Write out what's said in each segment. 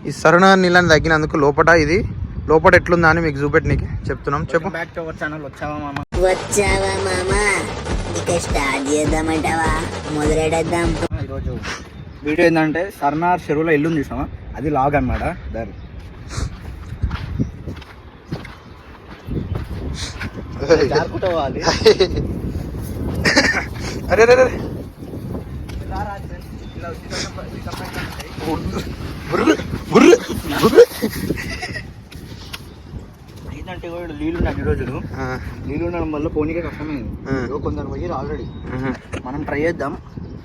ఈ సరుణ నీళ్ళని తగ్గినందుకు లోపట ఇది లోపల ఎట్లుందా అని మీకు చూపెట్టనీకి చెప్తున్నాం చెప్పు బ్యాక్ టు అవర్ ఛానల్ వచ్చావా మామ వచ్చావా మామా ఇక స్టార్ట్ చేద్దామంటావా మొదలెడద్దాం ఈరోజు వీడియో ఏంటంటే సర్నార్ చెరువులో ఇల్లు చూసామా అది లాగ్ అనమాట దారి అరే బుర్రు. బుర్రు. ఏంటంటే కూడా నీళ్ళు ఉన్నాయి అన్ని రోజులు. నీళ్ళు ఉండడం వల్ల పోనీకే కష్టమైంది. కొందరు పోయి ఆల్రెడీ. మనం ట్రై చేద్దాం.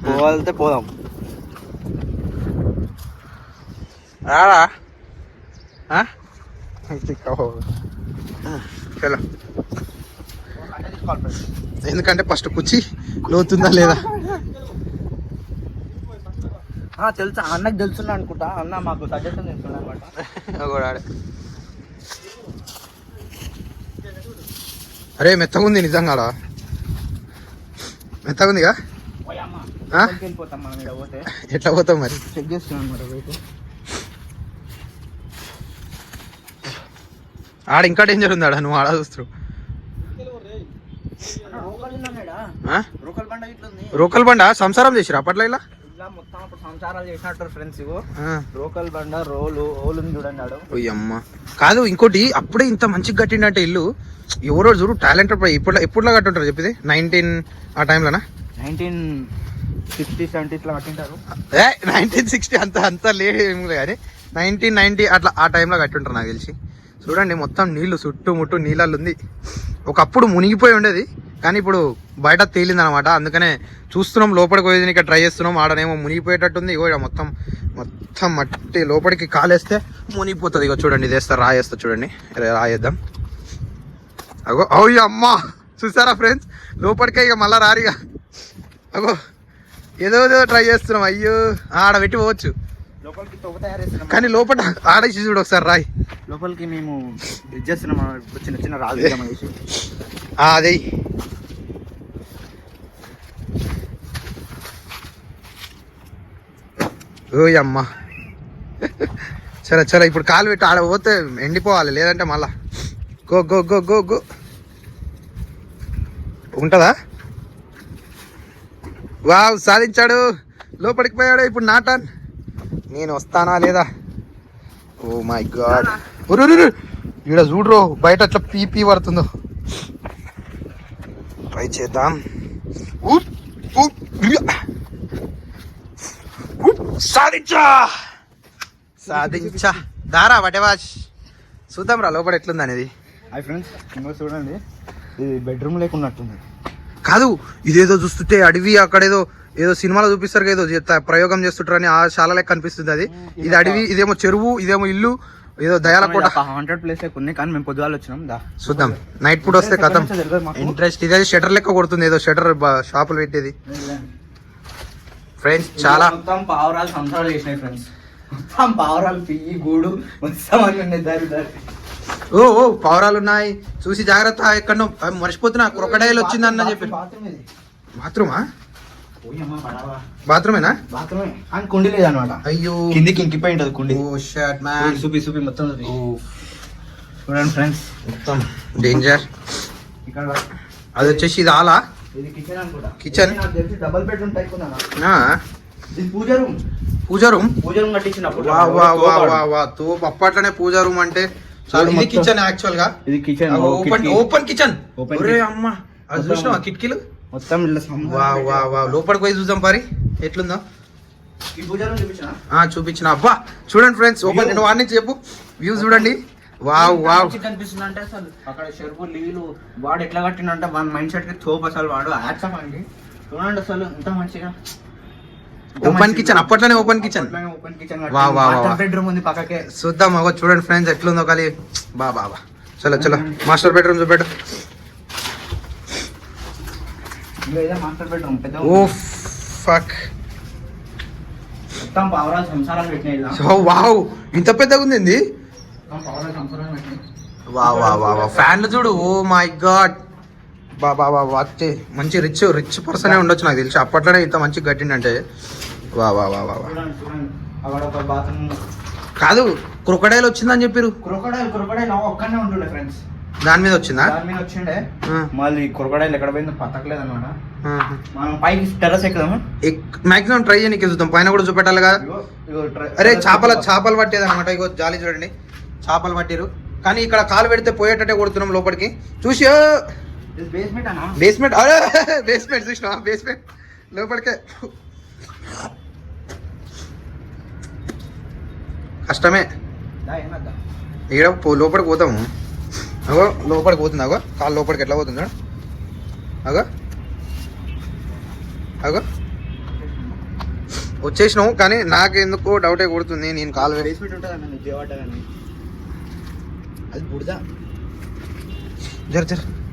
పోవాలితే పోదాం. రారా. చలో. ఎందుకంటే ఫస్ట్ కుర్చీ లోతుందా లేదా? తెలుసా? అన్నకు తెలుసున్నా అనుకుంటా. అన్న మాకు సజెషన్ తెలుసున్నా అనమాట. కూడా ఆడే. అరే మెత్తగా ఉంది నిజంగా ఆడ. మెత్తగా ఉందిగా పోతే? ఎట్లా పోతావు మరి? చెక్ చేస్తున్నాం అనమాట రేపు ఆడ ఇంకా డేంజర్ ఉంది ఆడ నువ్వు ఆడ చూస్తున్నావు? రోకల్ బండ సంసారం చేసిరా అప్పట్లో ఇలా? సంసారాలు చేసినట్టు ఫ్రెండ్స్ ఇగో. రోకల్ బండ రోలు ఓలు చూడండి అమ్మ కాదు ఇంకోటి అప్పుడే ఇంత మంచిగా కట్టిండంటే ఇల్లు ఎవరో చూడు టాలెంట్ ఇప్పుడు ఎప్పుడులా కట్టుంటారు చెప్పిది? నైన్టీన్ ఆ టైంలోనా? నైన్టీన్ సిక్స్టీ సెవెంటీస్లో కట్టింటారు. ఏ నైన్టీన్ సిక్స్టీ అంత అంత లేదు కానీ నైన్టీన్ నైన్టీ అట్లా ఆ టైంలో కట్టుంటారు నాకు తెలిసి. చూడండి మొత్తం నీళ్ళు చుట్టూ ముట్టు నీళ్ళల్లో ఉంది. ఒకప్పుడు మునిగిపోయి ఉండేది. కానీ ఇప్పుడు బయట తేలింది అనమాట అందుకనే చూస్తున్నాం లోపలికి పోయేది ఇక్కడ ట్రై చేస్తున్నాం. ఆడనేమో మునిగిపోయేటట్టుంది. ఇగో ఈడ మొత్తం మొత్తం మట్టి లోపలికి కాలేస్తే మునిగిపోతుంది. ఇగో చూడండి ఇదేస్తా రాయేస్తా చూడండి. రాయేద్దాం. అగో అయ్యో అమ్మా! చూసారా ఫ్రెండ్స్ లోపలికే ఇక మళ్ళా రారిగా. అగో ఏదో ఏదో ట్రై చేస్తున్నాం. అయ్యో ఆడ పెట్టి పోవచ్చు. లోపలికి తవ్వ తయారు చేస్తున్నాం కానీ లోపల ఆడేసి చూడు ఒకసారి రాయి. లోపలికి మేము ఇది చేస్తున్నాం అన్నమాట. చిన్న చిన్న రాళ్ళు. ఆ, అదే. ఓయ్ అమ్మ. సరే సరే ఇప్పుడు కాలు పెట్టి ఆడ పోతే ఎండిపోవాలి లేదంటే మళ్ళా. Go go go go go. ఉంటుందా? వావ్ సాధించాడు. లోపలికి పోయాడు ఇప్పుడు నాటాన్. నేను వస్తానా లేదా? Oh my god. ఈడ చూడరు బయట అట్లా పీపీ పడుతుందో. ట్రై చేద్దాం. సాధించా. సాధించా. దారా వటవాష్. చూద్దాం రా లోపల ఎట్లుంది అనేది హాయ్ ఫ్రెండ్స్ ఇంకో చూడండి. ఇది బెడ్రూమ్ లేకున్నట్టుంది. కాదు. ఇదేదో చూస్తుంటే అడవి అక్కడేదో ఏదో సినిమాలో చూపిస్తారు ఏదో ప్రయోగం చేస్తుంటారని ఆ శాల లెక్క కనిపిస్తుంది అది. ఇది అడవి ఇదేమో చెరువు ఇదేమో ఇల్లు ఏదో దయాల కోట. హండ్రెడ్ ప్లేస్ ఉంది కానీ మేము పొద్దుగాల వచ్చినాం చూద్దాం. నైట్ పూట వస్తే కథం. ఇంట్రెస్ట్ ఇదే షటర్ లెక్క కొడుతుంది ఏదో షటర్ షాపులు పెట్టేది. ఫ్రెండ్స్ చాలా. మొత్తం పావురాలు సంసారాలు చేసినాయి ఫ్రెండ్స్ మొత్తం పావురాలు పియ్యి గూడు మొత్తం అన్ని ఉన్నాయి దారి దారి. ఓ ఓ పౌరాలు ఉన్నాయి చూసి జాగ్రత్త ఎక్కడో మర్చిపోతున్నా క్రొకడైల్ వచ్చిందన్న చెప్పి. బాత్రూమ్ బాత్రూమేనా? బాత్రూమే. కుండి అయ్యో. కిందికి ఇంకిపోయి ఉంటుంది కుండి. Oh shirt man. చూపి చూపి మొత్తం చూడండి ఫ్రెండ్స్. మొత్తం డేంజర్. ఇక్కడ అది వచ్చేసి ఇది ఆలా ఇది కిచెన్ అనుకుంటా. డబల్ బెడ్రూమ్ టైప్ ఉందా ఆ, ఇది pooja room. Pooja room? Pooja room కట్టించినప్పుడు. వా వా వా వా వా. తో అప్పట్లోనే పూజ రూమ్ అంటే ఇది కిచెన్ యాక్చువల్గా? ఇది కిచెన్ ఓపెన్ ఓపెన్ కిచెన్ ఒరే. అమ్మ అది చూసినావా కిటికీలు? మొత్తం ఇట్లా వా వా వా లోపలికి పోయి చూద్దాం పరి. ఎట్లుందో? చూపించిన? ఆ చూపించిన. అబ్బా చూడండి ఫ్రెండ్స్ ఓపెన్ నుంచి చెప్పు. వ్యూ చూడండి. వావ్ వావ్ కనిపిస్తుంది అంటే అసలు అక్కడ నీళ్ళు వాడు ఎట్లా కట్టిండంటే వన్ మైండ్ సెట్కి తోపు అసలు వాడు. అండి చూడండి అసలు ఎంత మంచిగా. ఓపెన్ కిచెన్ అప్పట్లోనే ఓపెన్ కిచెన్ వా, వా. బెడ్రూమ్ ఉంది పక్కకే. చూద్దాం అగో చూడండి ఫ్రెండ్స్ ఎట్లుందో కలి బా బా బా. చలో చలో. మాస్టర్ బెడ్రూమ్ చూపెట్టు. మాస్టర్ బెడ్రూమ్ ఓ ఫక్ వావ్ ఇంత పెద్దగా ఉంది వా వా వా ఫ్యాన్లు చూడు. ఓ మై గాడ్ బా బా బా వచ్చే మంచి రిచ్ రిచ్ పర్సనే ఉండొచ్చు నాకు తెలిసి. అప్పట్లోనే ఇంత మంచి కట్టిండంటే వా వా వా వా కాదు క్రొకడైల్ వచ్చిందని చెప్పారు. క్రొకడైల్ క్రొకడైల్ ఒక్కనే ఉంటుండే ఫ్రెండ్స్ దాని మీద వచ్చిందా? దాని మీద వచ్చిండే. మళ్ళీ క్రొకడైల్ ఎక్కడ పోయిందో పతకలేదు అనమాట. మనం పైకి టెర్రస్ ఎక్కుదాము? మాక్సిమం ట్రై చేయడానికి చూద్దాం పైన కూడా చూపెట్టాలి కదా. అరే చేపల. చేపలు పట్టేది అనమాట ఇగో జాలి చూడండి. చేపలు పట్టిరు. కానీ ఇక్కడ కాలు పెడితే పోయేటట్టే కొడుతున్నాం లోపలికి. చూసి బేస్మెంట్ అరే బేస్మెంట్ చూసినా బేస్మెంట్ లోపలికే. కష్టమే. పో- లోపలికి పోతాము. అగో లోపలికి పోతుంది అగో. కాలు లోపలికి ఎట్లా పోతుంది. అగో. అగో. వచ్చేసినావు కానీ నాకు ఎందుకో డౌటే కొడుతుంది నేను కాలు జర జర.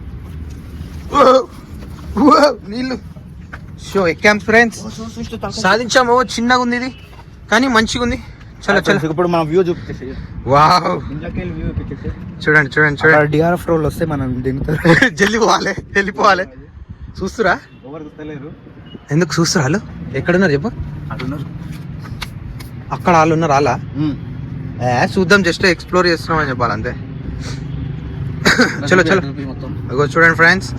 నీళ్ళు. Show ఎక్కాం friends. సాధించాము చిన్నగా ఉంది ఇది. కానీ మంచిగా ఉంది. చలో చలో. ఇప్పుడు మనం వ్యూ చూపించేసి వావ్. చూడండి చూడండి చూడండి. డిఆర్ఎఫ్ రోల్ వస్తే మనం దిగుతారు జల్ది పోవాలి వెళ్ళిపోవాలి. చూస్తురా? ఎందుకు చూస్తురా వాళ్ళు ఎక్కడున్నారు చెప్పు. అక్కడ వాళ్ళు ఉన్నారు వాళ్ళ? ఏ చూద్దాం జస్ట్ ఎక్స్ప్లోర్ చేస్తున్నాం అని చెప్పాలి అంతే చలో. చలో చూడండి ఫ్రెండ్స్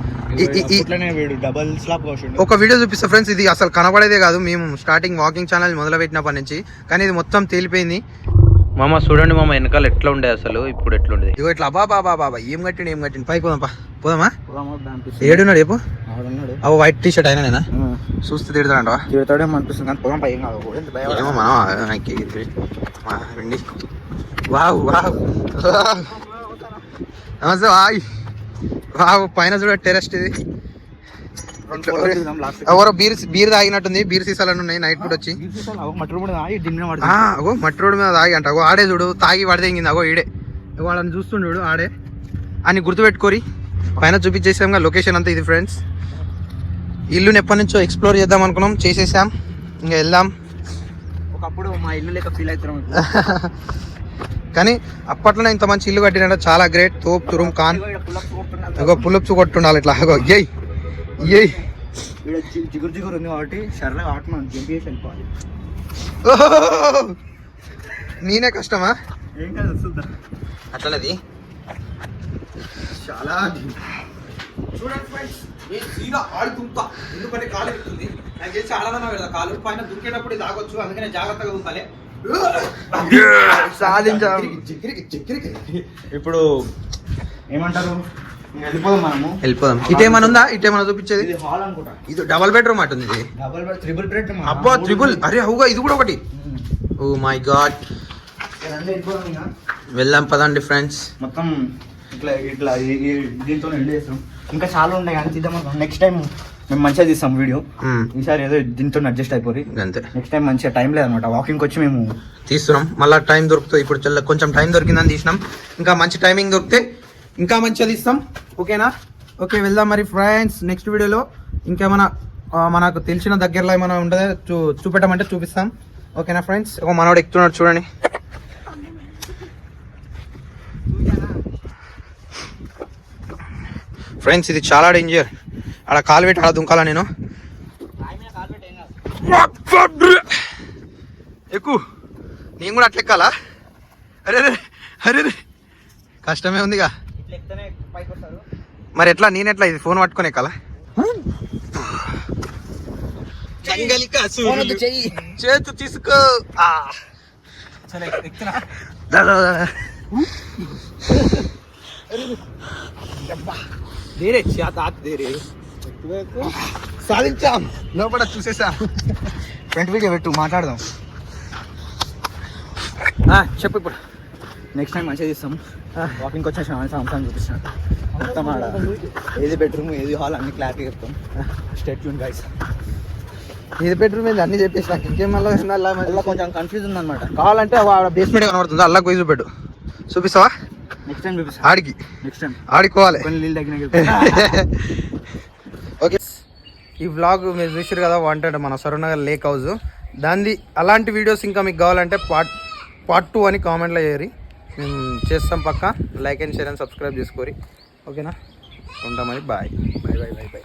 ఇట్లనే వీడు డబల్ స్లాప్ కావచ్చు ఒక వీడియో చూపిస్తా ఫ్రెండ్స్ ఇది అసలు కనబడేదే కాదు. మేము స్టార్టింగ్ వాకింగ్ ఛానల్ మొదలు పెట్టినప్పటి నుంచి. కానీ ఇది మొత్తం తేలిపోయింది. మామ చూడండి మామ వెనకాల ఎట్లా ఉండే అసలు? ఇప్పుడు ఎట్లుండేది? ఇగో ఇట్లా బాబా బాబా బాబా ఏం కట్టిండు ఏం కట్టిండు? పైకి పోదాం పోదామా? ఏడున్నాడు ఆడున్నాడు. అవ వైట్ టీ షర్ట్ అయినా నేనా? చూస్తే తిడతాడంటవా? తిడతాడేమో అనిపిస్తుంది కానీ. ఏమో మనం రండి. Wow wow wow. నమస్తే వాయ్. వావ్ పైన చూడ టెరెస్ట్ ఇది. ఎవరో బీర్ బీర్ తాగినట్టుంది బీర్ సీసాలు ఉన్నాయి నైట్ కూడా వచ్చి? అగో మట్టి రోడ్డు మీద తాగి అంట అగో ఆడే చూడు తాగి పడితేంగింది అగో ఈడే. వాళ్ళని చూస్తుండు చూడు ఆడే. అని గుర్తుపెట్టుకోరి. పైన చూపించేసాం లొకేషన్ అంతా ఇది ఫ్రెండ్స్ ఇల్లుని ఎప్పటి నుంచో ఎక్స్ప్లోర్ చేద్దాం అనుకున్నాం చేసేసాం. ఇంకా వెళ్దాం. ఒకప్పుడు మా ఇల్లు లేక ఫీల్ అవుతున్నాం. కానీ అప్పట్లోనే ఇంత మంచి ఇల్లు కట్టినట్టు చాలా గ్రేట్ తోప్ తురుం కొడుతున్నారు. అగో పులుప్సు కొట్టుండాలి ఇట్లా. అగో ఎయ్ ఎయ్ జిగురు జిగురు ఉంది కాబట్టి మనం వెళ్ళిపోవాలి. ఓహో! నేనే కష్టమా? ఏం కాదు చూద్దాం. అట్లనేది. చాలా చూడండి ఫ్రెండ్స్ నేను సీదా ఆడి ఎందుకంటే కాలు ఎక్కుతుంది. నాకు తెలిసి ఆడదన్నా పెడతా కాలు పైన దుంకేటప్పుడు ఇది ఆగొచ్చు. అందుకనే జాగ్రత్తగా దుంకాలి సాధించాం. ఇప్పుడు ఏమంటారు? ఇంక వెళ్ళిపోదాం మనము. వెళ్ళిపోదాం. ఇటేమన్నా ఉందా? ఇటేమన్నా చూపించేది? ఇది హాల్ అనుకుంటా. ఇది డబల్ బెడ్రూమ్ అటుంది ఇది డబుల్ అబ్బా త్రిబుల్. అరే అవుగా ఇది కూడా ఒకటి. ఓ మై గాడ్ వెళ్దాం పదండి ఫ్రెండ్స్ మొత్తం ఇట్లా ఇట్లా దీంతో ఎండ్ చేస్తాం ఇంకా చాలా ఉన్నాయి కానీ తీద్దాం నెక్స్ట్ టైం మేము మంచిగా తీస్తాం వీడియో. ఈసారి ఏదో దీంతో అడ్జస్ట్ అయిపోయి అంతే. నెక్స్ట్ టైం మంచిగా టైం లేదనమాట వాకింగ్కి వచ్చి మేము తీస్తున్నాం. మళ్ళీ టైం దొరుకుతుంది. ఇప్పుడు చల్ల కొంచెం టైం దొరికిందని తీసినాం. ఇంకా మంచి టైమింగ్ దొరికితే ఇంకా మంచిగా తీస్తాం. ఓకేనా? ఓకే వెళ్దాం మరి ఫ్రెండ్స్ నెక్స్ట్ వీడియోలో ఇంకేమైనా మనకు తెలిసిన దగ్గరలో ఏమైనా ఉంటుందో చూ చూపెట్టమంటే చూపిస్తాం. ఓకేనా ఫ్రెండ్స్ ఒక మనోడు ఎక్కుతున్నాడు చూడండి. ఫ్రెండ్స్ ఇది చాలా డేంజర్ ఆడ కాలు పెట్టి ఆడ దుంకాలా నేను? ఎక్కువ నేను కూడా అట్లా ఎక్కాలా? అరే అరే. కష్టమే ఉందిగా. మరి ఎట్లా? నేను ఎట్లా? ఇది ఫోన్ పట్టుకొని ఎక్కాలా? చేతు తీసుకో. దేరే చేత దేరే. సాధించాం. లోపల చూసేసాం. ఫ్రంట్ వీడియో పెట్టు మాట్లాడదాం. చెప్పు ఇప్పుడు. నెక్స్ట్ టైం మంచిగా తీస్తాం వాకింగ్ వచ్చేసాం అని సంవత్సరం చూపిస్తాం మొత్తం ఆడ ఏది బెడ్రూమ్ ఏది హాల్ అన్ని క్లారిటీ చెప్తాం. స్టేట్ యూన్ గైస్ ఇది బెడ్రూమ్ మీద అన్ని చెప్పేసి నాకు ఇంకేం మళ్ళీ అలా కొంచెం కన్ఫ్యూజ్ ఉందన్నమాట. కావాలంటే బేస్మెంట్ కనబడుతుంది. అల్లా పోయి చూపెట్టు. చూపిస్తావా? నెక్స్ట్ టైం చూపిస్తాం. ఆడికి. నెక్స్ట్ టైం ఆడుకోవాలి కొన్ని నీళ్ళు తగ్గిన ఈ వ్లాగ్ మీరు చూసారు కదా వాంటెడ్ మన సరూనగర్ లేక్ హౌస్ దాన్ని అలాంటి వీడియోస్ ఇంకా మీకు కావాలంటే పార్ట్ పార్ట్ టూ అని కామెంట్లో చేయరి మేము చేస్తాం పక్క. Like and share and subscribe చేసుకోరి. ఓకేనా ఉంటామని bye bye bye bye bye